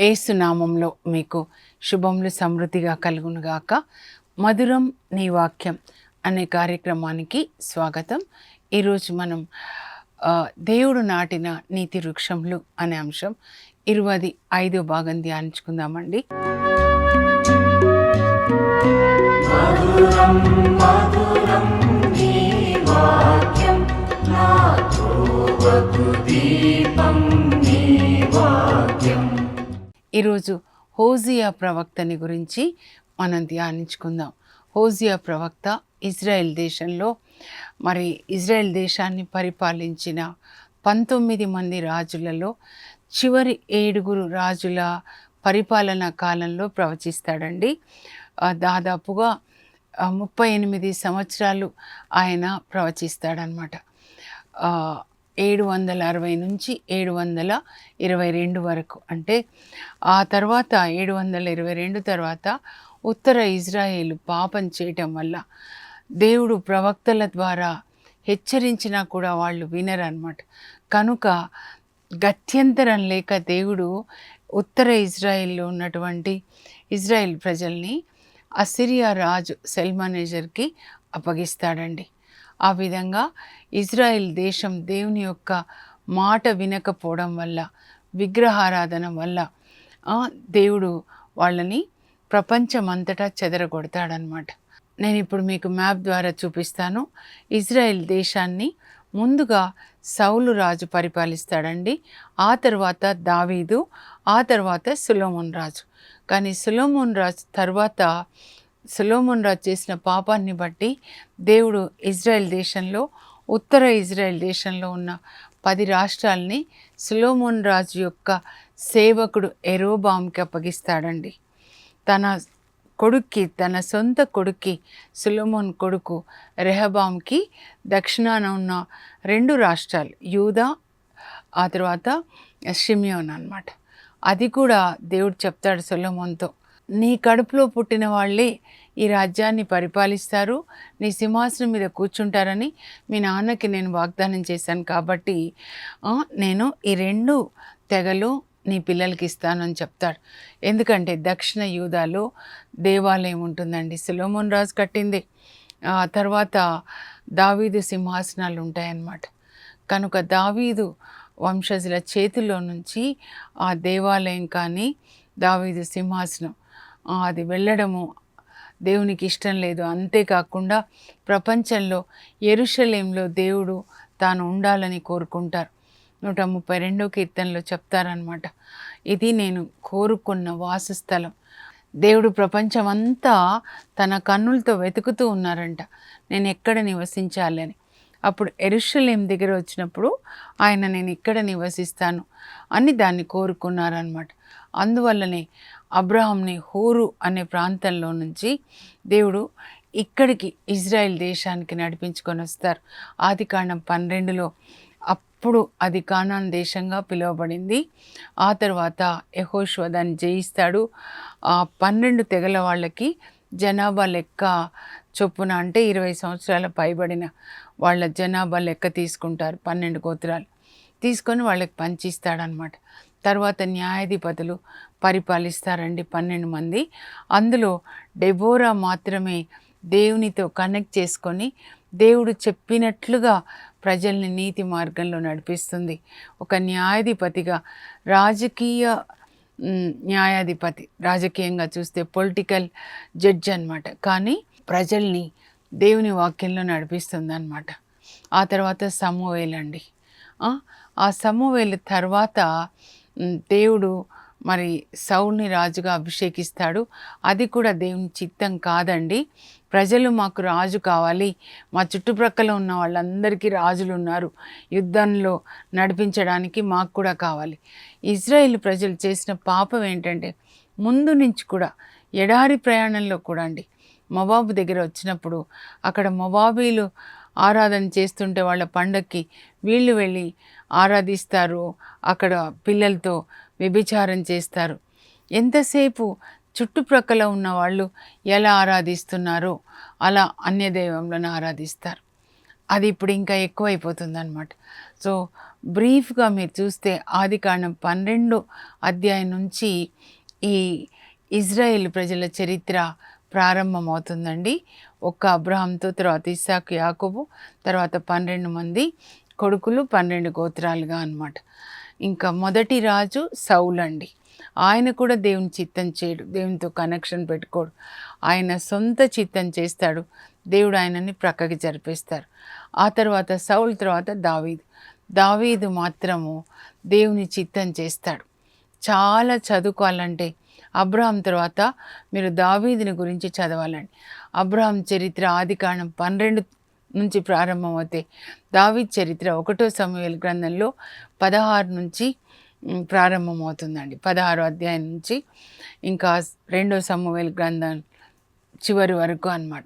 ఏసునామంలో మీకు శుభములు సమృద్ధిగా కలుగునుగాక. మధురం నీ వాక్యం అనే కార్యక్రమానికి స్వాగతం. ఈరోజు మనం దేవుడు నాటిన నీతి వృక్షములు అనే అంశం ఇరవై ఐదో భాగం ధ్యానించుకుందామండి. ఈరోజు హోజియా ప్రవక్తని గురించి మనం ధ్యానించుకుందాం. హోజియా ప్రవక్త ఇజ్రాయెల్ దేశంలో మరి ఇజ్రాయెల్ దేశాన్ని పరిపాలించిన పంతొమ్మిది మంది రాజులలో చివరి ఏడుగురు రాజుల పరిపాలన కాలంలో ప్రవచిస్తాడండి. దాదాపుగా ముప్పై ఎనిమిది సంవత్సరాలు ఆయన ప్రవచిస్తాడనమాట ఏడు వందల అరవై నుంచి ఏడు వందల ఇరవై రెండు వరకు. అంటే ఆ తర్వాత ఏడు వందల ఇరవై రెండు తర్వాత ఉత్తర ఇజ్రాయేల్ పాపం చేయటం వల్ల దేవుడు ప్రవక్తల ద్వారా హెచ్చరించినా కూడా వాళ్ళు వినరనమాట. కనుక గత్యంతరం లేక దేవుడు ఉత్తర ఇజ్రాయిల్లో ఉన్నటువంటి ఇజ్రాయిల్ ప్రజల్ని అసిరియా రాజు సెల్మానేజర్కి అప్పగిస్తాడండి. ఆ విధంగా ఇజ్రాయెల్ దేశం దేవుని యొక్క మాట వినకపోవడం వల్ల విగ్రహారాధన వల్ల దేవుడు వాళ్ళని ప్రపంచమంతటా చెదరగొడతాడనమాట నేను ఇప్పుడు మీకు మ్యాప్ ద్వారా చూపిస్తాను. ఇజ్రాయెల్ దేశాన్ని ముందుగా సౌలు రాజు పరిపాలిస్తాడండి. ఆ తర్వాత దావీదు ఆ తర్వాత సులోమోన్ రాజు. కానీ సులోమోన్ రాజు తర్వాత సులోమోన్ రాజు చేసిన పాపాన్ని బట్టి దేవుడు ఇజ్రాయెల్ దేశంలో ఉత్తర ఇజ్రాయెల్ దేశంలో ఉన్న పది రాష్ట్రాల్ని సులోమోన్ రాజు యొక్క సేవకుడు ఎరోబామ్కి అప్పగిస్తాడండి. తన కొడుక్కి తన సొంత కొడుక్కి సులోమోన్ కొడుకు రెహబామ్కి దక్షిణాన ఉన్న రెండు రాష్ట్రాలు యూదా ఆ తర్వాత షిమియోన్ అనమాట అది కూడా దేవుడు చెప్తాడు సొలొమోన్తో. నీ కడుపులో పుట్టిన వాళ్ళే ఈ రాజ్యాన్ని పరిపాలిస్తారు. నీ సింహాసనం మీద కూర్చుంటారని మీ నాన్నకి నేను వాగ్దానం చేశాను కాబట్టి నేను ఈ రెండు తెగలు నీ పిల్లలకి ఇస్తానని చెప్తాడు. ఎందుకంటే దక్షిణ యూదాలో దేవాలయం ఉంటుందండి. సులోమోన్ రాజు కట్టింది. ఆ తర్వాత దావీదు సింహాసనాలు ఉంటాయన్నమాట. కనుక దావీదు వంశజుల చేతిలో నుంచి ఆ దేవాలయం కానీ దావీదు సింహాసనం అది వెళ్ళడము దేవునికి ఇష్టం లేదు. అంతేకాకుండా ప్రపంచంలో ఎరుషలేంలో దేవుడు తాను ఉండాలని కోరుకుంటారు. నూట ముప్పై రెండో కీర్తనలో చెప్తారనమాట ఇది నేను కోరుకున్న వాసస్థలం. దేవుడు ప్రపంచమంతా తన కన్నులతో వెతుకుతూ ఉన్నారంట. నేను ఎక్కడ నివసించాలి అని. అప్పుడు ఎరుషలేం దగ్గర వచ్చినప్పుడు ఆయన నేను ఇక్కడ నివసిస్తాను అని దాన్ని కోరుకున్నారనమాట అందువల్లనే అబ్రహాంని హూరు అనే ప్రాంతంలో నుంచి దేవుడు ఇక్కడికి ఇజ్రాయెల్ దేశానికి నడిపించుకొని వస్తారు. ఆది కాండం పన్నెండులో అప్పుడు అది కానాన్ దేశంగా పిలువబడింది. ఆ తర్వాత యహోష్వ దాన్ని జయిస్తాడు. ఆ పన్నెండు తెగల వాళ్ళకి జనాభా లెక్క చొప్పున అంటే ఇరవై సంవత్సరాల పైబడిన వాళ్ళ జనాభా లెక్క తీసుకుంటారు పన్నెండు గోత్రాలు. తీసుకొని వాళ్ళకి పంచిస్తాడనమాట తర్వాత న్యాయాధిపతులు పరిపాలిస్తారండి పన్నెండు మంది. అందులో డెబోరా మాత్రమే దేవునితో కనెక్ట్ చేసుకొని దేవుడు చెప్పినట్లుగా ప్రజల్ని నీతి మార్గంలో నడిపిస్తుంది. ఒక న్యాయాధిపతిగా రాజకీయ న్యాయాధిపతి రాజకీయంగా చూస్తే పొలిటికల్ జడ్జ్ అనమాట కానీ ప్రజల్ని దేవుని వాక్యంలో నడిపిస్తుంది అనమాట ఆ తర్వాత సమూవేలు అండి. ఆ, ఆ సమూవేలు తర్వాత దేవుడు మరి సౌల్ని రాజుగా అభిషేకిస్తాడు. అది కూడా దేవుని చిత్తం కాదండి. ప్రజలు మాకు రాజు కావాలి. మా చుట్టుప్రక్కల ఉన్న వాళ్ళందరికీ రాజులు ఉన్నారు. యుద్ధంలో నడిపించడానికి మాకు కూడా కావాలి. ఇజ్రాయిల్ ప్రజలు చేసిన పాపం ఏంటంటే ముందు నుంచి కూడా ఎడారి ప్రయాణంలో కూడా అండి. మొబాబు దగ్గర వచ్చినప్పుడు అక్కడ మొబాబీలు ఆరాధన చేస్తుంటే వాళ్ళ పండక్కి వీళ్ళు వెళ్ళి ఆరాధిస్తారు. అక్కడ పిల్లలతో వ్యభిచారం చేస్తారు. ఎంతసేపు చుట్టుప్రక్కల ఉన్న వాళ్ళు ఎలా ఆరాధిస్తున్నారో అలా అన్య దైవంలను ఆరాధిస్తారు. అది ఇప్పుడు ఇంకా ఎక్కువైపోతుందనమాట సో బ్రీఫ్గా మీరు చూస్తే ఆది కాండం పన్నెండు అధ్యాయం నుంచి ఈ ఇజ్రాయెల్ ప్రజల చరిత్ర ప్రారంభమవుతుందండి. ఒక్క అబ్రహంతో తర్వాత ఇసాకు యాకుబు తర్వాత పన్నెండు మంది కొడుకులు పన్నెండు గోత్రాలుగా అన్నమాట. ఇంకా మొదటి రాజు సౌల్ అండి ఆయన కూడా దేవుని చిత్తం చేయడు దేవునితో కనెక్షన్ పెట్టుకోడు. ఆయన సొంత చిత్తం చేస్తాడు దేవుడు ఆయనని ప్రక్కకి జరిపేస్తారు. ఆ తర్వాత సౌల్ తర్వాత దావీదు. దావీదు మాత్రము దేవుని చిత్తం చేస్తాడు. చాలా చదువుకోవాలంటే అబ్రహాం తర్వాత మీరు దావీదుని గురించి చదవాలండి. అబ్రహాం చరిత్ర ఆది పన్నెండు నుంచి ప్రారంభమవుతాయి. దావీద్ చరిత్ర ఒకటో సమయాల గ్రంథంలో పదహారు నుంచి ప్రారంభమవుతుందండి. పదహారు అధ్యాయం నుంచి ఇంకా రెండో సమూహల గ్రంథం చివరి వరకు అన్నమాట.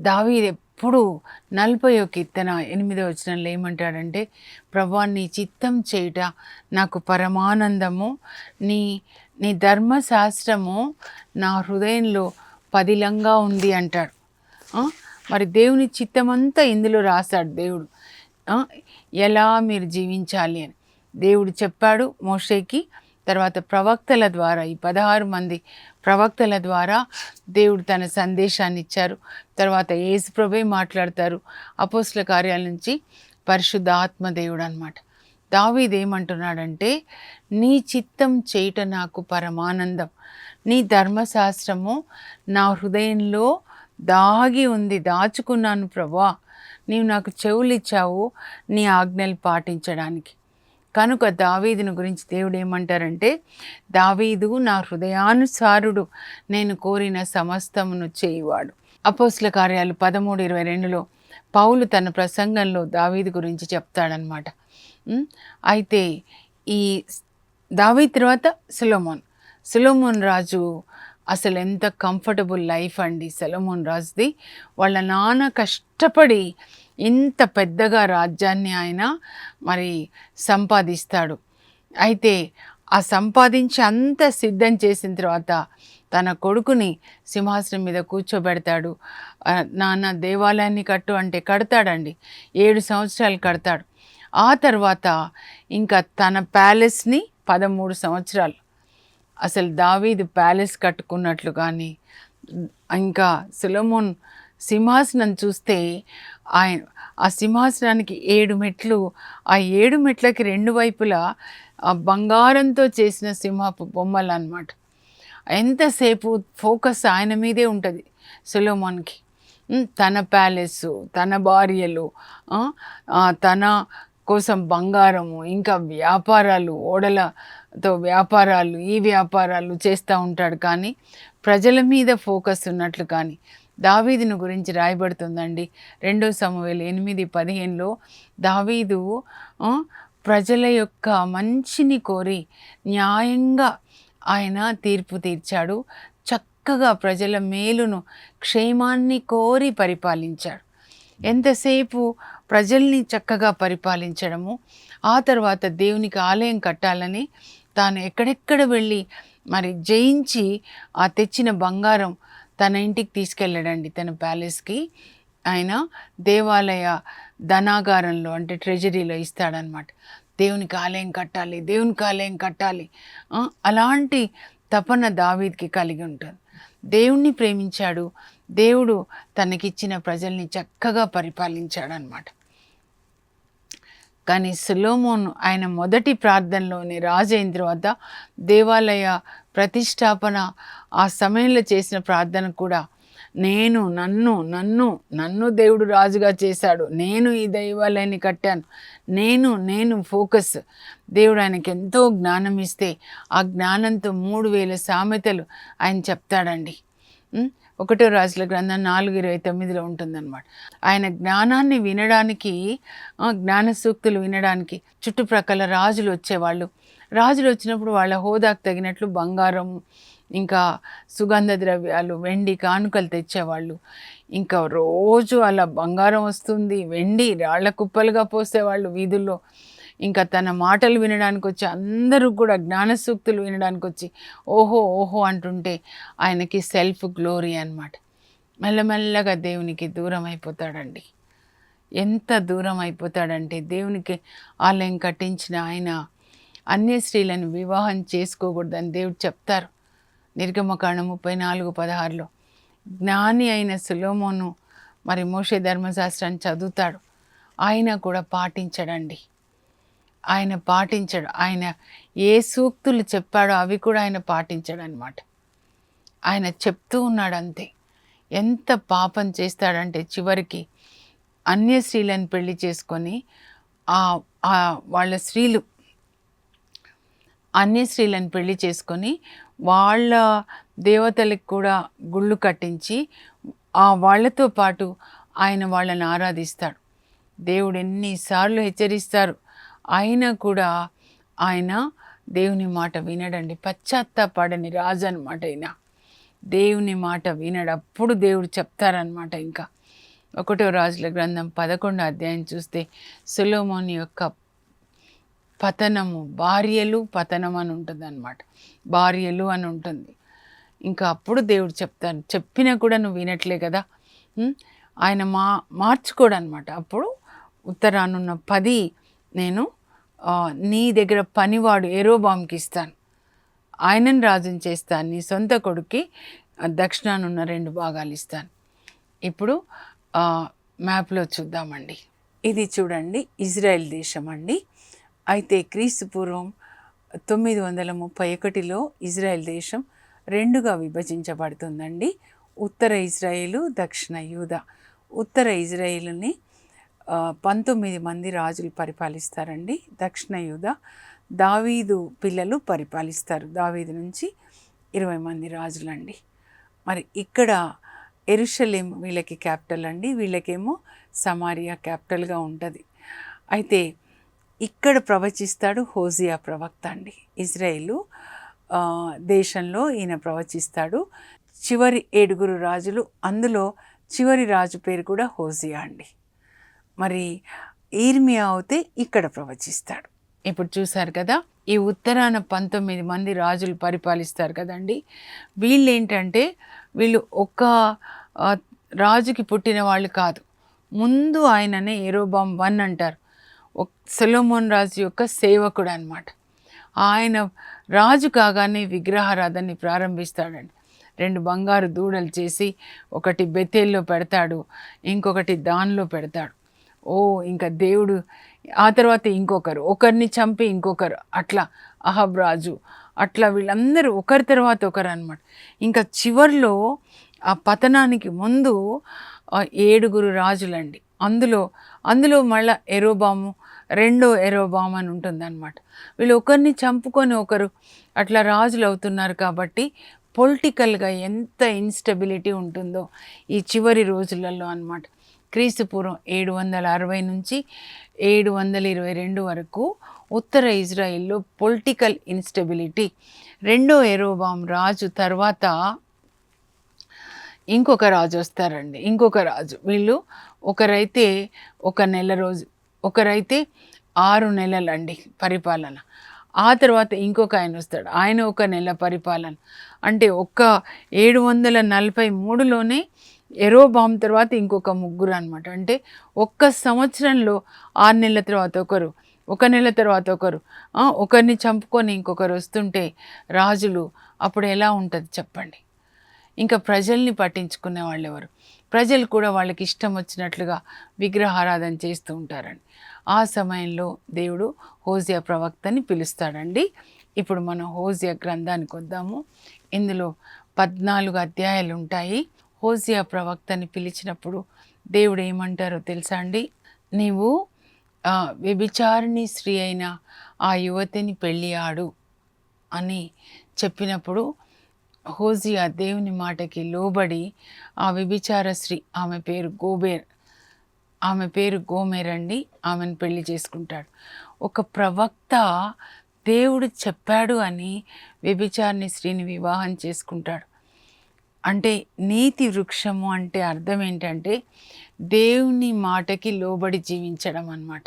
దావీద్ ఎప్పుడు నలభై ఒక కీర్తన ఎనిమిదో వచనంలో ఏమంటాడంటే ప్రభా నీ చిత్తం చేయుట నాకు పరమానందము నీ నీ ధర్మశాస్త్రము నా హృదయంలో పదిలంగా ఉంది అంటాడు. మరి దేవుని చిత్తమంతా ఇందులో రాశాడు దేవుడు. ఎలా మీరు జీవించాలి అని. దేవుడు చెప్పాడు మోషేకి తర్వాత ప్రవక్తల ద్వారా ఈ పదహారు మంది ప్రవక్తల ద్వారా దేవుడు తన సందేశాన్ని ఇచ్చారు. తర్వాత యేసుప్రభే మాట్లాడతారు అపోస్ల కార్యాల నుంచి పరిశుద్ధ ఆత్మదేవుడు అనమాట దావీద్ ఏమంటున్నాడంటే నీ చిత్తం చేయట నాకు పరమానందం. నీ ధర్మశాస్త్రము నా హృదయంలో దాగి ఉంది దాచుకున్నాను ప్రభా. నీవు నాకు చెవులు ఇచ్చావు నీ ఆజ్ఞలు పాటించడానికి. కనుక దావీదును గురించి దేవుడు ఏమంటారంటే దావీదు నా హృదయానుసారుడు నేను కోరిన సమస్తమును చేయువాడు. అపోస్ల కార్యాలు పదమూడు ఇరవై రెండులో పౌలు తన ప్రసంగంలో దావీదు గురించి చెప్తాడనమాట అయితే ఈ దావీ తర్వాత సులోమోన్. సులోమోన్ రాజు అసలు ఎంత కంఫర్టబుల్ లైఫ్ అండి సొలమోన్ రాజుది. వాళ్ళ నాన్న కష్టపడి ఇంత పెద్దగా రాజ్యాన్ని ఆయన మరి సంపాదిస్తాడు. అయితే ఆ సంపాదించి అంత సిద్ధం చేసిన తర్వాత తన కొడుకుని సింహాసనం మీద కూర్చోబెడతాడు. నాన్న దేవాలయాన్ని కట్టు అంటే కడతాడండి. ఏడు సంవత్సరాలు కడతాడు. ఆ తర్వాత ఇంకా తన ప్యాలెస్ని పదమూడు సంవత్సరాలు. అసలు దావీదు ప్యాలెస్ కట్టుకున్నట్లు కానీ ఇంకా సులమోన్ సింహాసనం చూస్తే ఆయన ఆ సింహాసనానికి ఏడు మెట్లు ఆ ఏడు మెట్లకి రెండు వైపులా బంగారంతో చేసిన సింహపు బొమ్మలు అన్నమాట. ఎంతసేపు ఫోకస్ ఆయన మీదే ఉంటుంది సులోమోన్కి. తన ప్యాలెస్ తన భార్యలు తన కోసం బంగారము ఇంకా వ్యాపారాలు ఓడలతో వ్యాపారాలు ఈ వ్యాపారాలు చేస్తూ ఉంటాడు కానీ ప్రజల మీద ఫోకస్ ఉన్నట్లు కానీ దావీదును గురించి రాయబడుతుందండి. రెండో సమవేలు ఎనిమిది పదిహేనులో దావీదు ప్రజల యొక్క మంచిని కోరి న్యాయంగా ఆయన తీర్పు తీర్చాడు. చక్కగా ప్రజల మేలును క్షేమాన్ని కోరి పరిపాలించాడు. ఎంతసేపు ప్రజల్ని చక్కగా పరిపాలించడము ఆ తర్వాత దేవునికి ఆలయం కట్టాలని తాను ఎక్కడెక్కడ వెళ్ళి మరి జయించి ఆ తెచ్చిన బంగారం తన ఇంటికి తీసుకెళ్ళాడండి తన ప్యాలెస్కి. ఆయన దేవాలయ ధనాగారంలో అంటే ట్రెజరీలో ఇస్తాడనమాట దేవునికి ఆలయం కట్టాలి దేవునికి ఆలయం కట్టాలి. అలాంటి తపన దావీద్కి కలిగి ఉంటుంది. దేవుణ్ణి ప్రేమించాడు దేవుడు తనకిచ్చిన ప్రజల్ని చక్కగా పరిపాలించాడనమాట కానీ సులోమోను ఆయన మొదటి ప్రార్థనలోని రాజు అయిన తర్వాత దేవాలయ ప్రతిష్టాపన ఆ సమయంలో చేసిన ప్రార్థన కూడా నేను నన్ను నన్ను నన్ను దేవుడు రాజుగా చేశాడు. నేను ఈ దైవాలయాన్ని కట్టాను. నేను నేను ఫోకస్. దేవుడు ఆయనకి ఎంతో జ్ఞానం ఇస్తే ఆ జ్ఞానంతో మూడు వేల సామెతలు ఆయన చెప్తాడండి. ఒకటో రాజుల గ్రంథం నాలుగు ఇరవై తొమ్మిదిలో ఉంటుందన్నమాట. ఆయన జ్ఞానాన్ని వినడానికి జ్ఞాన సూక్తులు వినడానికి చుట్టుప్రక్కల రాజులు వచ్చేవాళ్ళు. రాజులు వచ్చినప్పుడు వాళ్ళ హోదాకు తగినట్లు బంగారం ఇంకా సుగంధ ద్రవ్యాలు వెండి కానుకలు తెచ్చేవాళ్ళు. ఇంకా రోజు అలా బంగారం వస్తుంది వెండి రాళ్ళ కుప్పలుగా పోసేవాళ్ళు వీధుల్లో. ఇంకా తన మాటలు వినడానికి వచ్చి అందరూ కూడా జ్ఞాన సూక్తులు వినడానికి వచ్చి ఓహో ఓహో అంటుంటే ఆయనకి సెల్ఫ్ గ్లోరీ అనమాట మెల్లమెల్లగా దేవునికి దూరం అయిపోతాడండి ఎంత దూరం అయిపోతాడంటే దేవునికి ఆలయం కట్టించిన ఆయన అన్య స్త్రీలను వివాహం చేసుకోకూడదని దేవుడు చెప్తారు. నిర్గమకాండ ముప్పై నాలుగు పదహారులో జ్ఞాని అయిన సులోమోను మరి మోషే ధర్మశాస్త్రాన్ని చదువుతాడు. ఆయన కూడా పాటించడండి. ఆయన పాటించడు. ఆయన ఏ సూక్తులు చెప్పాడో అవి కూడా ఆయన పాటించాడు అనమాట ఆయన చెప్తూ ఉన్నాడు అంతే. ఎంత పాపం చేస్తాడంటే చివరికి అన్య స్త్రీలను పెళ్ళి చేసుకొని ఆ వాళ్ళ స్త్రీలు అన్య స్త్రీలను పెళ్ళి చేసుకొని వాళ్ళ దేవతలకు కూడా గుళ్ళు కట్టించి ఆ వాళ్ళతో పాటు ఆయన వాళ్ళని ఆరాధిస్తాడు. దేవుడు ఎన్నిసార్లు హెచ్చరిస్తారు. అయినా కూడా ఆయన దేవుని మాట వినడండి. పశ్చాత్తాపడని రాజు అనమాట ఆయన దేవుని మాట వినడు. అప్పుడు దేవుడు చెప్తారనమాట ఇంకా. ఒకటో రాజుల గ్రంథం పదకొండో అధ్యాయం చూస్తే సులోమోని యొక్క పతనము భార్యలు పతనం అని ఉంటుంది అనమాట భార్యలు అని ఉంటుంది. ఇంకా అప్పుడు దేవుడు చెప్తాను. చెప్పినా కూడా నువ్వు వినట్లే కదా. ఆయన మా మార్చుకోడు అనమాట అప్పుడు ఉత్తరానున్న పది నేను నీ దగ్గర పనివాడు ఏరోబామ్కి ఇస్తాను. ఆయనను రాజుని చేస్తాను. నీ సొంత కొడుక్కి దక్షిణానున్న రెండు భాగాలు ఇస్తాను. ఇప్పుడు మ్యాప్లో చూద్దామండి. ఇది చూడండి ఇజ్రాయెల్ దేశం అండి అయితే క్రీస్తు పూర్వం తొమ్మిది వందల ముప్పై ఒకటిలో ఇజ్రాయెల్ దేశం రెండుగా విభజించబడుతుందండి. ఉత్తర ఇజ్రాయేలు దక్షిణ యూద. ఉత్తర ఇజ్రాయేలుని పంతొమ్మిది మంది రాజులు పరిపాలిస్తారండి. దక్షిణ యూద దావీదు పిల్లలు పరిపాలిస్తారు. దావీదు నుంచి ఇరవై మంది రాజులండి. మరి ఇక్కడ ఎరుషలేం వీళ్ళకి క్యాపిటల్ అండి. వీళ్ళకేమో సమారియా క్యాపిటల్గా ఉంటుంది. అయితే ఇక్కడ ప్రవచిస్తాడు హోజియా ప్రవక్త అండి. ఇజ్రాయేలు దేశంలో ఈయన ప్రవచిస్తాడు. చివరి ఏడుగురు రాజులు అందులో చివరి రాజు పేరు కూడా హోజియా అండి. మరి ఈర్మియా అవుతే ఇక్కడ ప్రవచిస్తాడు. ఇప్పుడు చూశారు కదా ఈ ఉత్తరాన పంతొమ్మిది మంది రాజులు పరిపాలిస్తారు కదండి. వీళ్ళు ఏంటంటే వీళ్ళు ఒక్క రాజుకి పుట్టిన వాళ్ళు కాదు. ముందు ఆయననే ఏరోబామ్ వన్ అంటారు. ఒక రాజు యొక్క సేవకుడు అనమాట ఆయన రాజు కాగానే విగ్రహారాధనని ప్రారంభిస్తాడండి. రెండు బంగారు దూడలు చేసి ఒకటి బెతేల్లో పెడతాడు ఇంకొకటి దానిలో పెడతాడు. ఓ ఇంకా దేవుడు. ఆ తర్వాత ఇంకొకరు ఒకరిని చంపి ఇంకొకరు. అట్లా అహబ్ రాజు అట్లా వీళ్ళందరూ ఒకరి తర్వాత ఒకరు అనమాట ఇంకా చివర్లో ఆ పతనానికి ముందు ఏడుగురు రాజులండి. అందులో అందులో మళ్ళా ఎరోబాము రెండో ఎరోబామ్ అని ఉంటుందన్నమాట. వీళ్ళు ఒకరిని చంపుకొని ఒకరు అట్లా రాజులు అవుతున్నారు కాబట్టి పొలిటికల్గా ఎంత ఇన్స్టెబిలిటీ ఉంటుందో ఈ చివరి రోజులలో అన్నమాట. క్రీస్తుపూర్వం ఏడు వందల అరవై నుంచి ఏడు వందల ఇరవై రెండు వరకు ఉత్తర ఇజ్రాయిల్లో పొలిటికల్ ఇన్స్టెబిలిటీ. రెండో ఎరోబామ్ రాజు తర్వాత ఇంకొక రాజు వస్తారండి. ఇంకొక రాజు. వీళ్ళు ఒకరైతే ఒక నెల రోజు ఒకరైతే ఆరు నెలలండి పరిపాలన. ఆ తర్వాత ఇంకొక ఆయన వస్తాడు. ఆయన ఒక నెల పరిపాలన. అంటే ఒక్క ఏడు వందల నలభై మూడులోనే ఎరోబామ్ తర్వాత ఇంకొక ముగ్గురు అనమాట అంటే ఒక్క సంవత్సరంలో ఆరు నెలల తర్వాత ఒకరు ఒక నెల తర్వాత ఒకరు ఒకరిని చంపుకొని ఇంకొకరు వస్తుంటే రాజులు అప్పుడు ఎలా ఉంటుంది చెప్పండి. ఇంకా ప్రజల్ని పట్టించుకునే వాళ్ళు ఎవరు ప్రజలు కూడా వాళ్ళకి ఇష్టం వచ్చినట్లుగా విగ్రహారాధన చేస్తూ ఉంటారండి. ఆ సమయంలో దేవుడు హోజియా ప్రవక్తని పిలుస్తాడండి. ఇప్పుడు మనం హోజియా గ్రంథానికి వద్దాము. ఇందులో పద్నాలుగు అధ్యాయాలు ఉంటాయి. హోజియా ప్రవక్తని పిలిచినప్పుడు దేవుడు ఏమంటారో తెలుసా అండి? నీవు వ్యభిచారిణి స్త్రీ అయిన ఆ యువతిని పెళ్ళి ఆడు అని చెప్పినప్పుడు హోజియా దేవుని మాటకి లోబడి ఆ వ్యభిచార స్త్రీ ఆమె పేరు గోబేర్ ఆమె పేరు గోమేర్ అండి ఆమెను పెళ్ళి చేసుకుంటాడు. ఒక ప్రవక్త దేవుడు చెప్పాడు అని వ్యభిచారిణి స్త్రీని వివాహం చేసుకుంటాడు. అంటే నీతి వృక్షము అంటే అర్థం ఏంటంటే దేవుని మాటకి లోబడి జీవించడం అన్నమాట.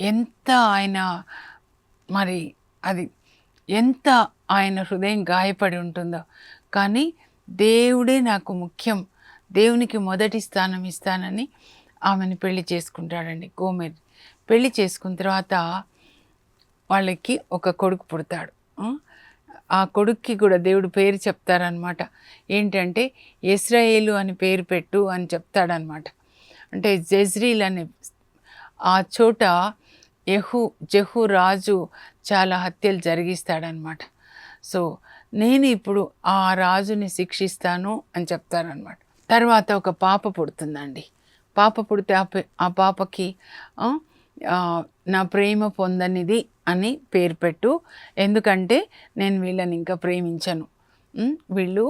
ఎంత ఆయన మరి అది ఎంత ఆయన హృదయం గాయపడి ఉంటుందో. కానీ దేవుడే నాకు ముఖ్యం. దేవునికి మొదటి స్థానం ఇస్తానని ఆమెను పెళ్ళి చేసుకుంటాడండి గోమెర్ పెళ్ళి చేసుకున్న తర్వాత వాళ్ళకి ఒక కొడుకు పుడతాడు. ఆ? కొడుక్కి కూడా దేవుడు పేరు చెప్తారనమాట ఏంటంటే ఇస్రాయేలు అని పేరు పెట్టు అని చెప్తాడనమాట అంటే జెజ్రీల్ అనే ఆ చోట యహు జహు రాజు చాలా హత్యలు జరిగిస్తాడనమాట సో నేను ఇప్పుడు ఆ రాజుని శిక్షిస్తాను అని చెప్తారనమాట తర్వాత ఒక పాప పుడుతుందండి. పాప పుడితే ఆ పే- ఆ పాపకి నా ప్రేమ పొందనిది అని పేరు పెట్టు. ఎందుకంటే నేను వీళ్ళని ఇంకా ప్రేమించను. వీళ్ళు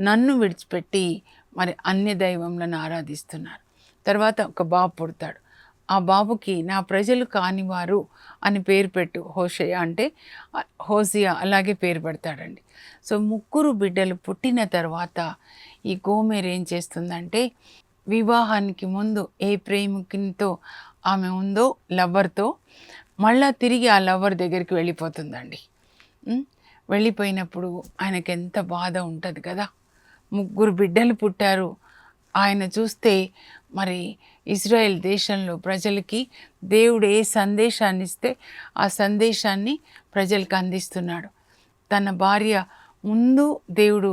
నన్ను విడిచిపెట్టి మరి అన్ని దైవంలను ఆరాధిస్తున్నారు. తర్వాత ఒక బాబు పుడతాడు. ఆ బాబుకి నా ప్రజలు కానివారు అని పేరు పెట్టు. హోషయ అంటే హోసియా అలాగే పేరు పెడతాడండి. సో ముగ్గురు బిడ్డలు పుట్టిన తర్వాత ఈ గోమేర్ ఏం చేస్తుందంటే వివాహానికి ముందు ఏ ప్రేమికునితో ఆమె ఉందో లవ్వర్తో మళ్ళా తిరిగి ఆ లవర్ దగ్గరికి వెళ్ళిపోతుందండి. వెళ్ళిపోయినప్పుడు ఆయనకి ఎంత బాధ ఉంటుంది కదా. ముగ్గురు బిడ్డలు పుట్టారు. ఆయన చూస్తే మరి ఇజ్రాయెల్ దేశంలో ప్రజలకి దేవుడు ఏ సందేశాన్ని ఇస్తే ఆ సందేశాన్ని ప్రజలకు అందిస్తున్నాడు. తన భార్య ముందు దేవుడు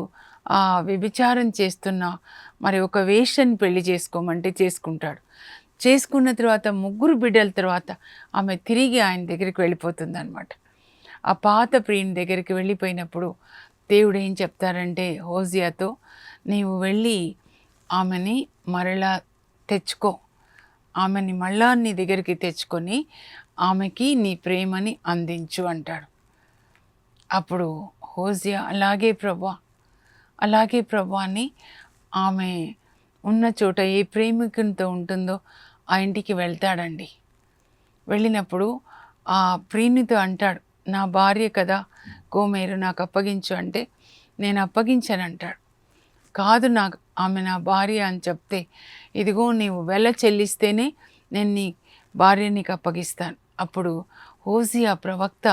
ఆ వ్యభిచారం చేస్తున్న మరి ఒక వేషని పెళ్ళి చేసుకోమంటే చేసుకుంటాడు. చేసుకున్న తర్వాత ముగ్గురు బిడ్డల తర్వాత ఆమె తిరిగి ఆయన దగ్గరికి వెళ్ళిపోతుంది అనమాట ఆ పాత ప్రియుని దగ్గరికి వెళ్ళిపోయినప్పుడు దేవుడు ఏం చెప్తారంటే హోజియాతో నీవు వెళ్ళి ఆమెని మరలా తెచ్చుకో. ఆమెని మళ్ళా నీ దగ్గరికి తెచ్చుకొని ఆమెకి నీ ప్రేమని అందించు అంటాడు. అప్పుడు హోజియా అలాగే ప్రభా అలాగే ప్రభా అని ఆమె ఉన్న చోట ఏ ప్రేమికునితో ఉంటుందో ఆ ఇంటికి వెళ్తాడండి. వెళ్ళినప్పుడు ఆ ప్రీణితో అంటాడు నా భార్య కదా గోమేరు నాకు అప్పగించు అంటే నేను అప్పగించాను అంటాడు కాదు నాకు ఆమె నా భార్య అని చెప్తే ఇదిగో నీవు వెల చెల్లిస్తేనే నేను నీ భార్య నీకు అప్పగిస్తాను. అప్పుడు హోసియా ప్రవక్త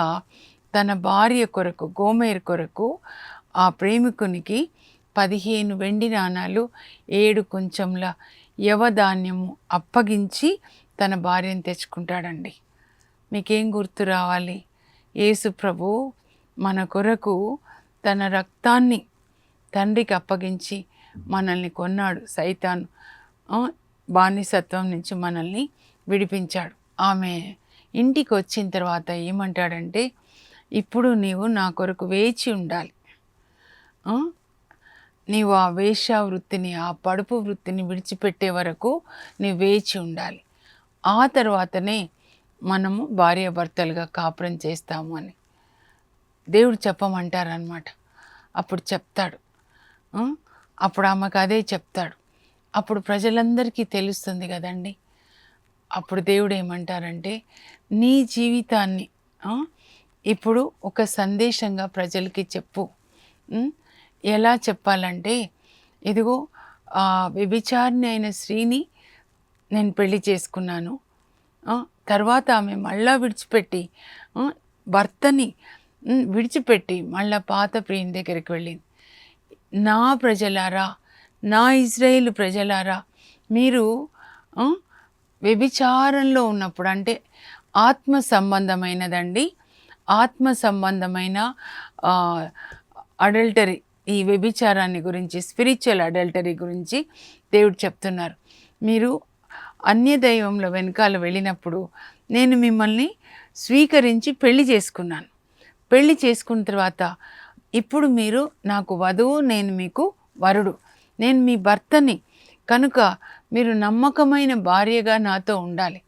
తన భార్య కొరకు గోమేర్ కొరకు ఆ ప్రేమికునికి పదిహేను వెండి నాణాలు ఏడు కొంచెంల యవధాన్యము అప్పగించి తన భార్యను తెచ్చుకుంటాడండి. మీకేం గుర్తు రావాలి? యేసు ప్రభు మన కొరకు తన రక్తాన్ని తండ్రికి అప్పగించి మనల్ని కొన్నాడు. సైతాను బానిసత్వం నుంచి మనల్ని విడిపించాడు. ఆమె ఇంటికి వచ్చిన తర్వాత ఏమంటాడంటే ఇప్పుడు నీవు నా కొరకు వేచి ఉండాలి. నీవు ఆ వేష వృత్తిని ఆ పడుపు వృత్తిని విడిచిపెట్టే వరకు నీవు వేచి ఉండాలి. ఆ తర్వాతనే మనము భార్యాభర్తలుగా కాపురం చేస్తాము అని. దేవుడు చెప్పమంటారనమాట అప్పుడు చెప్తాడు. అప్పుడు ఆమెకు అదే చెప్తాడు. అప్పుడు ప్రజలందరికీ తెలుస్తుంది కదండి. అప్పుడు దేవుడు ఏమంటారంటే నీ జీవితాన్ని ఇప్పుడు ఒక సందేశంగా ప్రజలకి చెప్పు. ఎలా చెప్పాలంటే ఇదిగో వ్యభిచారిణి అయిన స్త్రీని నేను పెళ్ళి చేసుకున్నాను. తర్వాత ఆమె మళ్ళా విడిచిపెట్టి భర్తని విడిచిపెట్టి మళ్ళా పాత ప్రియుని దగ్గరికి వెళ్ళింది. నా ప్రజలారా నా ఇజ్రాయేల్ ప్రజలారా మీరు వ్యభిచారంలో ఉన్నప్పుడు అంటే ఆత్మ సంబంధమైనదండి. ఆత్మ సంబంధమైన అడల్టరీ ఈ వ్యభిచారాన్ని గురించి స్పిరిచువల్ అడల్టరీ గురించి దేవుడు చెప్తున్నారు. మీరు అన్య దైవంలో వెనకాల వెళ్ళినప్పుడు నేను మిమ్మల్ని స్వీకరించి పెళ్ళి చేసుకున్నాను. పెళ్ళి చేసుకున్న తర్వాత ఇప్పుడు మీరు నాకు వధువు నేను మీకు వరుడు. నేను మీ భర్తని కనుక మీరు నమ్మకమైన భార్యగా నాతో ఉండాలి.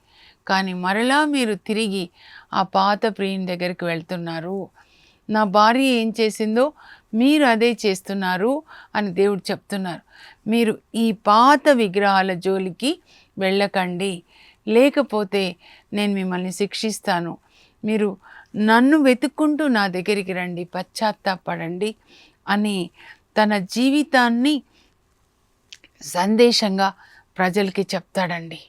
కానీ మరలా మీరు తిరిగి ఆ పాత ప్రియుని దగ్గరికి వెళ్తున్నారు. నా భార్య ఏం చేసిందో మీరు అదే చేస్తున్నారు అని దేవుడు చెప్తున్నారు. మీరు ఈ పాత విగ్రహాల జోలికి వెళ్ళకండి. లేకపోతే నేను మిమ్మల్ని శిక్షిస్తాను. మీరు నన్ను వెతుక్కుంటూ నా దగ్గరికి రండి పశ్చాత్తాపడండి అని తన జీవితాన్ని సందేశంగా ప్రజలకి చెప్తాడండి.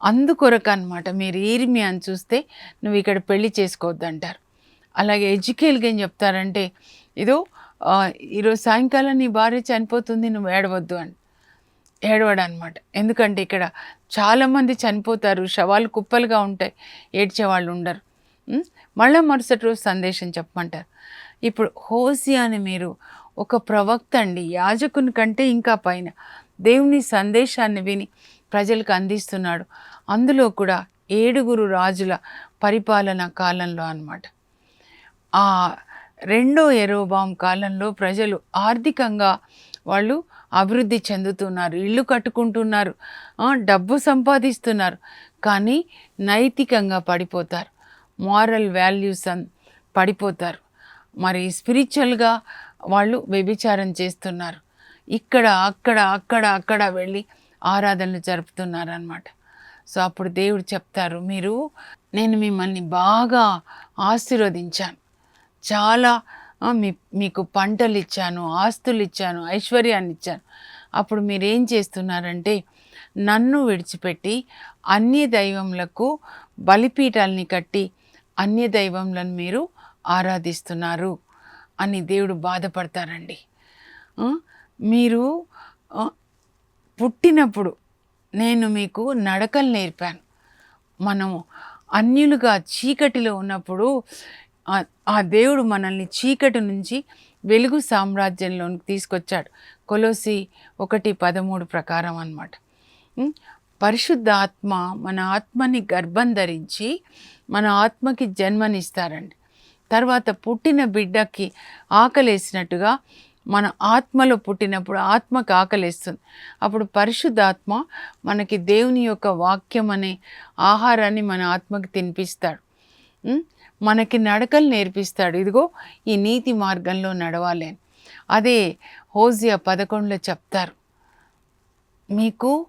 అందుకొరకు అనమాట మీరు ఈర్మి అని చూస్తే నువ్వు ఇక్కడ పెళ్ళి చేసుకోవద్దంటారు. అలాగే ఎడ్యుకేల్గా ఏం చెప్తారంటే ఇదో ఈరోజు సాయంకాలం నీ భార్య చనిపోతుంది నువ్వు ఏడవద్దు అని. ఏడవడం అనమాట ఎందుకంటే ఇక్కడ చాలామంది చనిపోతారు శవాలు కుప్పలుగా ఉంటాయి ఏడ్చే వాళ్ళు ఉండరు. మళ్ళీ మరుసటి రోజు సందేశం చెప్పమంటారు. ఇప్పుడు హోసియాని మీరు ఒక ప్రవక్త అండి యాజకుని కంటే ఇంకా పైన. దేవుని సందేశాన్ని విని ప్రజలకు అందిస్తున్నాడు. అందులో కూడా ఏడుగురు రాజుల పరిపాలన కాలంలో అనమాట ఆ రెండో ఎరోబాం కాలంలో ప్రజలు ఆర్థికంగా వాళ్ళు అభివృద్ధి చెందుతున్నారు ఇల్లు కట్టుకుంటున్నారు డబ్బు సంపాదిస్తున్నారు కానీ నైతికంగా పడిపోతారు. మారల్ వాల్యూస్ అన్ పడిపోతారు. మరి స్పిరిచువల్గా వాళ్ళు వ్యభిచారం చేస్తున్నారు. ఇక్కడ అక్కడ అక్కడ అక్కడ వెళ్ళి ఆరాధనలు జరుపుతున్నారు అన్నమాట సో అప్పుడు దేవుడు చెప్తారు మీరు నేను మిమ్మల్ని బాగా ఆశీర్వదించాను. చాలా మీ మీకు పంటలు ఇచ్చాను ఆస్తులు ఇచ్చాను ఐశ్వర్యాన్ని ఇచ్చాను అప్పుడు మీరేం చేస్తున్నారంటే నన్ను విడిచిపెట్టి అన్య దైవములకు బలిపీఠాలని కట్టి అన్య దైవములను మీరు ఆరాధిస్తున్నారు అని దేవుడు బాధపడతారండి. మీరు పుట్టినప్పుడు నేను మీకు నడకలు నేర్పాను. మనము అన్యులుగా చీకటిలో ఉన్నప్పుడు ఆ- దేవుడు మనల్ని చీకటి నుంచి వెలుగు సామ్రాజ్యంలోనికి తీసుకొచ్చాడు. కొలోసి ఒకటి పదమూడు ప్రకారం అన్నమాట. పరిశుద్ధ ఆత్మ మన ఆత్మని గర్భం ధరించి మన ఆత్మకి జన్మనిస్తారండి. తర్వాత పుట్టిన బిడ్డకి ఆకలేసినట్టుగా మన ఆత్మలో పుట్టినప్పుడు ఆత్మకు ఆకలిస్తుంది. అప్పుడు పరిశుద్ధాత్మ మనకి దేవుని యొక్క వాక్యం అనే ఆహారాన్ని మన ఆత్మకి తినిపిస్తాడు. మనకి నడకలు నేర్పిస్తాడు. ఇదిగో ఈ నీతి మార్గంలో నడవాలి అని. అదే హోజియా పదకొండులో చెప్తారు. మీకు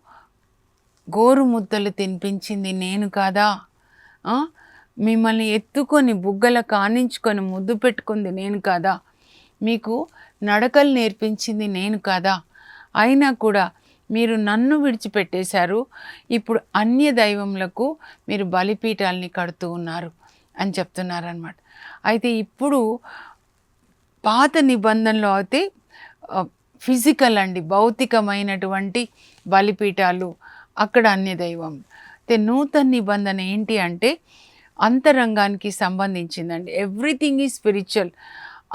గోరు ముద్దలు తినిపించింది నేను కాదా? మిమ్మల్ని ఎత్తుకొని బుగ్గల కానించుకొని ముద్దు పెట్టుకుంది నేను కాదా? మీకు నడకలు నేర్పించింది నేను కాదా? అయినా కూడా మీరు నన్ను విడిచిపెట్టేశారు. ఇప్పుడు అన్య దైవములకు మీరు బలిపీఠాలని కడుతూ ఉన్నారు. అని చెప్తున్నారనమాట అయితే ఇప్పుడు పాత నిబంధనలో అయితే ఫిజికల్ అండి భౌతికమైనటువంటి బలిపీఠాలు అక్కడ అన్య దైవం అయితే నూతన నిబంధన ఏంటి అంటే అంతరంగానికి సంబంధించిందండి. ఎవ్రీథింగ్ ఈ స్పిరిచువల్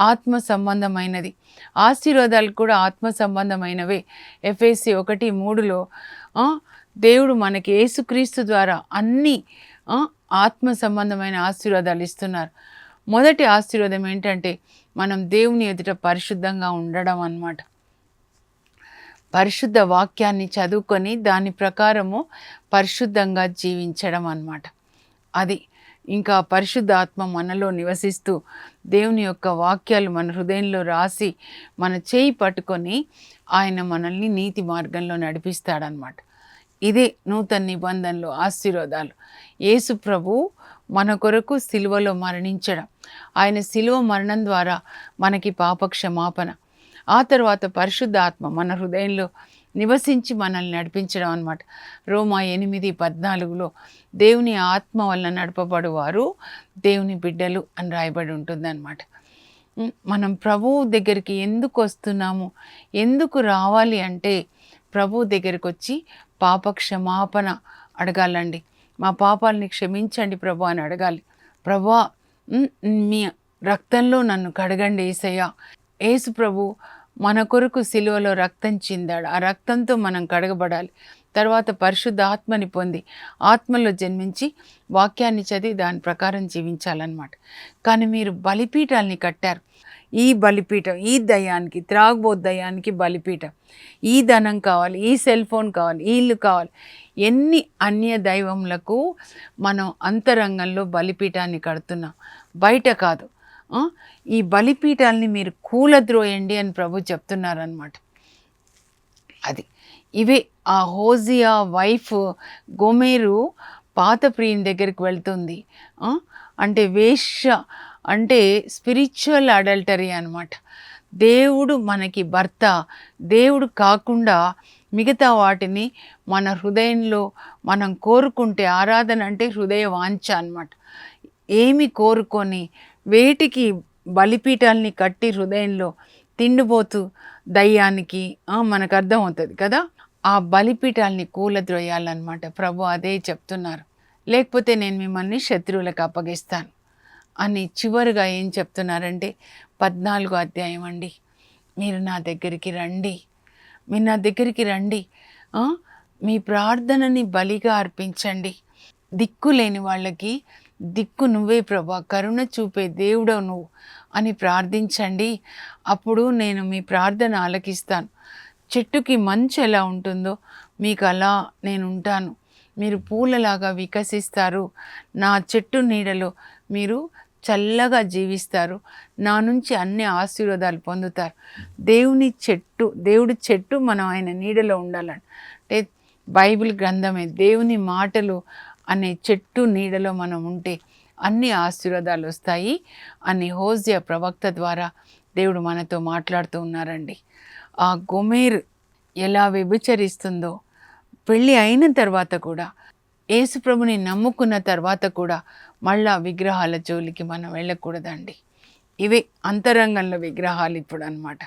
ఆత్మ సంబంధమైనది. ఆశీర్వాదాలు కూడా ఆత్మ సంబంధమైనవే. ఎఫ్ఎస్సి ఒకటి మూడులో దేవుడు మనకి యేసుక్రీస్తు ద్వారా అన్నీ ఆత్మ సంబంధమైన ఆశీర్వాదాలు ఇస్తున్నారు. మొదటి ఆశీర్వాదం ఏంటంటే మనం దేవుని ఎదుట పరిశుద్ధంగా ఉండడం అన్నమాట. పరిశుద్ధ వాక్యాన్ని చదువుకొని దాని ప్రకారము పరిశుద్ధంగా జీవించడం అన్నమాట. అది ఇంకా పరిశుద్ధ ఆత్మ మనలో నివసిస్తూ దేవుని యొక్క వాక్యాలు మన హృదయంలో రాసి మన చేయి పట్టుకొని ఆయన మనల్ని నీతి మార్గంలో నడిపిస్తాడనమాట ఇదే నూతన నిబంధనలు ఆశీర్వాదాలు. యేసు ప్రభు మన కొరకు సిలువలో మరణించడం. ఆయన సిలువ మరణం ద్వారా మనకి పాపక్షమాపణ. ఆ తర్వాత పరిశుద్ధ ఆత్మ మన హృదయంలో నివసించి మనల్ని నడిపించడం అనమాట రోమా ఎనిమిది పద్నాలుగులో దేవుని ఆత్మ వల్ల నడపబడు వారు దేవుని బిడ్డలు అని రాయబడి ఉంటుందన్నమాట. మనం ప్రభువు దగ్గరికి ఎందుకు వస్తున్నాము? ఎందుకు రావాలి అంటే ప్రభు దగ్గరికి వచ్చి పాప క్షమాపణ అడగాలండి. మా పాపాలని క్షమించండి ప్రభు అని అడగాలి. ప్రభా మీ రక్తంలో నన్ను కడగండి ఏసయ్య. యేసు ప్రభు మన కొరకు సిలువలో రక్తం చిందాడు. ఆ రక్తంతో మనం కడగబడాలి. తర్వాత పరిశుద్ధ ఆత్మని పొంది ఆత్మలో జన్మించి వాక్యాన్ని చదివి దాని ప్రకారం జీవించాలన్నమాట. కానీ మీరు బలిపీఠాలని కట్టారు. ఈ బలిపీఠం ఈ దయానికి త్రాగబోత్ దయానికి బలిపీఠం. ఈ ధనం కావాలి ఈ సెల్ ఫోన్ కావాలి ఈ ఇల్లు కావాలి. ఎన్ని అన్య దైవములకు మనం అంతరంగంలో బలిపీఠాన్ని కడుతున్నాం? బయట కాదు. ఈ బలిపీఠాలని మీరు కూలద్రోయండి అని ప్రభు చెప్తున్నారనమాట అది. ఇవే ఆ హోజియా వైఫ్ గోమేరు పాత ప్రియుని దగ్గరికి వెళ్తుంది. అంటే వేష్య అంటే స్పిరిచువల్ అడల్టరీ అనమాట దేవుడు మనకి భర్త దేవుడు కాకుండా మిగతా వాటిని మన హృదయంలో మనం కోరుకుంటే ఆరాధన అంటే హృదయ వాంఛ అనమాట ఏమి కోరుకొని వేటికి బలిపీఠాలని కట్టి హృదయంలో తిండిపోతూ దయ్యానికి మనకు అర్థమవుతుంది కదా? ఆ బలిపీఠాలని కూలద్రోయాలన్నమాట. ప్రభు అదే చెప్తున్నారు. లేకపోతే నేను మిమ్మల్ని శత్రువులకు అప్పగిస్తాను. అని చివరిగా ఏం చెప్తున్నారంటే పద్నాలుగో అధ్యాయం అండి. మీరు నా దగ్గరికి రండి. మీరు నా దగ్గరికి రండి. మీ ప్రార్థనని బలిగా అర్పించండి. దిక్కు లేని వాళ్ళకి దిక్కు నువ్వే ప్రభా కరుణ చూపే దేవుడవు నువ్వు అని ప్రార్థించండి. అప్పుడు నేను మీ ప్రార్థన ఆలకిస్తాను. చెట్టుకి మంచు ఎలా ఉంటుందో మీకు అలా నేను ఉంటాను. మీరు పూలలాగా వికసిస్తారు. నా చెట్టు నీడలో మీరు చల్లగా జీవిస్తారు. నా నుంచి అన్ని ఆశీర్వాదాలు పొందుతారు. దేవుని చెట్టు దేవుడి చెట్టు మనం ఆయన నీడలో ఉండాలని. అంటే బైబిల్ గ్రంథమే దేవుని మాటలు అనే చెట్టు నీడలో మనం ఉంటే అన్ని ఆశీర్వాదాలు వస్తాయి అని హోజియా ప్రవక్త ద్వారా దేవుడు మనతో మాట్లాడుతూ ఉన్నారండి. ఆ గొమేర్ ఎలా వ్యభిచరిస్తుందో పెళ్ళి అయిన తర్వాత కూడా యేసుప్రభుని నమ్ముకున్న తర్వాత కూడా మళ్ళా విగ్రహాల జోలికి మనం వెళ్ళకూడదండి. ఇవే అంతరంగంలో విగ్రహాలు ఇప్పుడు అనమాట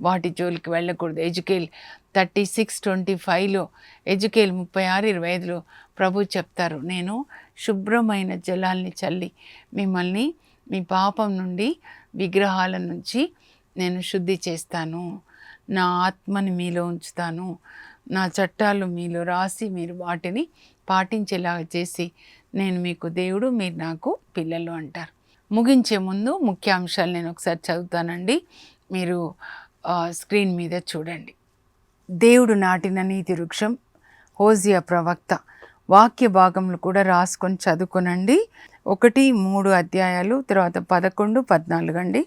వాటి జోలికి వెళ్ళకూడదు. ఎజుకేల్ థర్టీ సిక్స్ ట్వంటీ ఫైవ్లో ఎజుకేల్ ముప్పై ఆరు ఇరవై ఐదులో ప్రభు చెప్తారు. నేను శుభ్రమైన జలాల్ని చల్లి మిమ్మల్ని మీ పాపం నుండి విగ్రహాల నుంచి నేను శుద్ధి చేస్తాను. నా ఆత్మని మీలో ఉంచుతాను. నా చట్టాలు మీలో రాసి మీరు వాటిని పాటించేలాగా చేసి నేను మీకు దేవుడు మీరు నాకు పిల్లలు అంటారు. ముగించే ముందు ముఖ్యాంశాలు నేను ఒకసారి చదువుతానండి. మీరు స్క్రీన్ మీద చూడండి. దేవుడు నాటిన నీతి వృక్షం హోజియా ప్రవక్త. వాక్య భాగంలో కూడా రాసుకొని చదువుకోనండి. ఒకటి మూడు అధ్యాయాలు తర్వాత పదకొండు పద్నాలుగు అండి.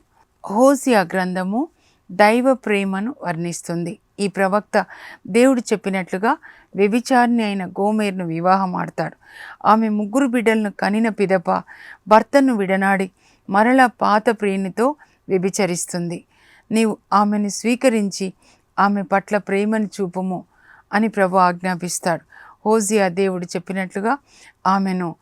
హోసియా గ్రంథము దైవ ప్రేమను వర్ణిస్తుంది. ఈ ప్రవక్త దేవుడు చెప్పినట్లుగా వ్యభిచారిణి అయిన గోమేర్ను వివాహం ఆడతాడు. ఆమె ముగ్గురు బిడ్డలను కనిన పిదప భర్తను విడనాడి మరల పాత ప్రియునితో వ్యభిచరిస్తుంది. నీవు ఆమెను స్వీకరించి ఆమె పట్ల ప్రేమను చూపుము అని ప్రభు ఆజ్ఞాపిస్తాడు. హోజియా దేవుడు చెప్పినట్లుగా ఆమెను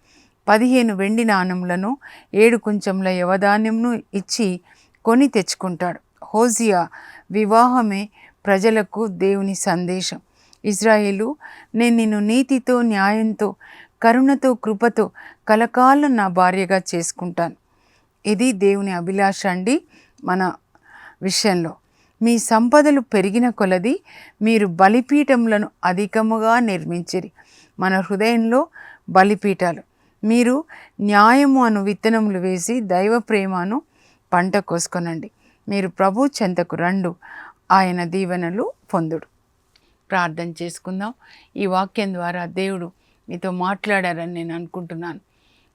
పదిహేను వెండి నాణములను ఏడు కొంచెంల యవధాన్యంను ఇచ్చి కొని తెచ్చుకుంటాడు. హోజియా వివాహమే ప్రజలకు దేవుని సందేశం. ఇజ్రాయేలు నేను నిన్ను నీతితో న్యాయంతో కరుణతో కృపతో కలకాలం నా భార్యగా చేసుకుంటాను. ఇది దేవుని అభిలాష అండి మన విషయంలో. మీ సంపదలు పెరిగిన కొలది మీరు బలిపీఠములను అధికముగా నిర్మించిరి. మన హృదయంలో బలిపీఠాలు. మీరు న్యాయము అను విత్తనములు వేసి దైవ ప్రేమను పంట కోసుకొనండి. మీరు ప్రభు చెంతకు రండు. ఆయన దీవెనలు పొందుడు. ప్రార్థన చేసుకుందాం. ఈ వాక్యం ద్వారా దేవుడు మీతో మాట్లాడారని నేను అనుకుంటున్నాను.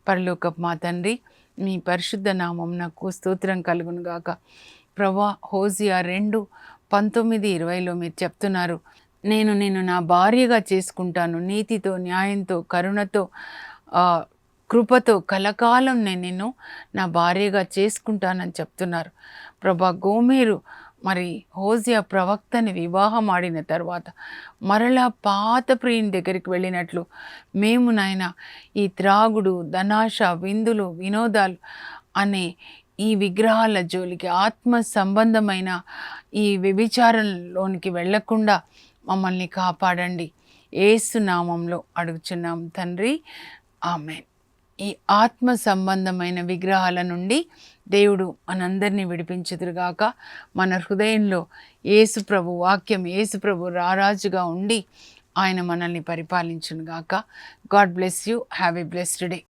పరలోకపు మా తండ్రి మీ పరిశుద్ధ నామం నాకు స్తోత్రం కలుగును గాక. ప్రభా హోజియా రెండు పంతొమ్మిది ఇరవైలో మీరు చెప్తున్నారు నేను నేను నా భార్యగా చేసుకుంటాను. నీతితో న్యాయంతో కరుణతో కృపతో కలకాలం నేను నిన్ను నా భార్యగా చేసుకుంటానని చెప్తున్నారు. ప్రభా గోమేరు మరి హోజియా ప్రవక్తని వివాహం ఆడిన తర్వాత మరలా పాత ప్రియుని దగ్గరికి వెళ్ళినట్లు మేము నాయన ఈ త్రాగుడు ధనాశ విందులు వినోదాలు అనే ఈ విగ్రహాల జోలికి ఆత్మ సంబంధమైన ఈ వ్యభిచారంలోనికి వెళ్ళకుండా మమ్మల్ని కాపాడండి. ఏసు నామంలో అడుగుచున్నాం తండ్రి. ఆమెన్. ఈ ఆత్మ సంబంధమైన విగ్రహాల నుండి దేవుడు మనందరినీ విడిపించుదురుగాక. మన హృదయంలో ఏసుప్రభు వాక్యం ఏసుప్రభు రారాజుగా ఉండి ఆయన మనల్ని పరిపాలించునుగాక. God bless you. Have a blessed day.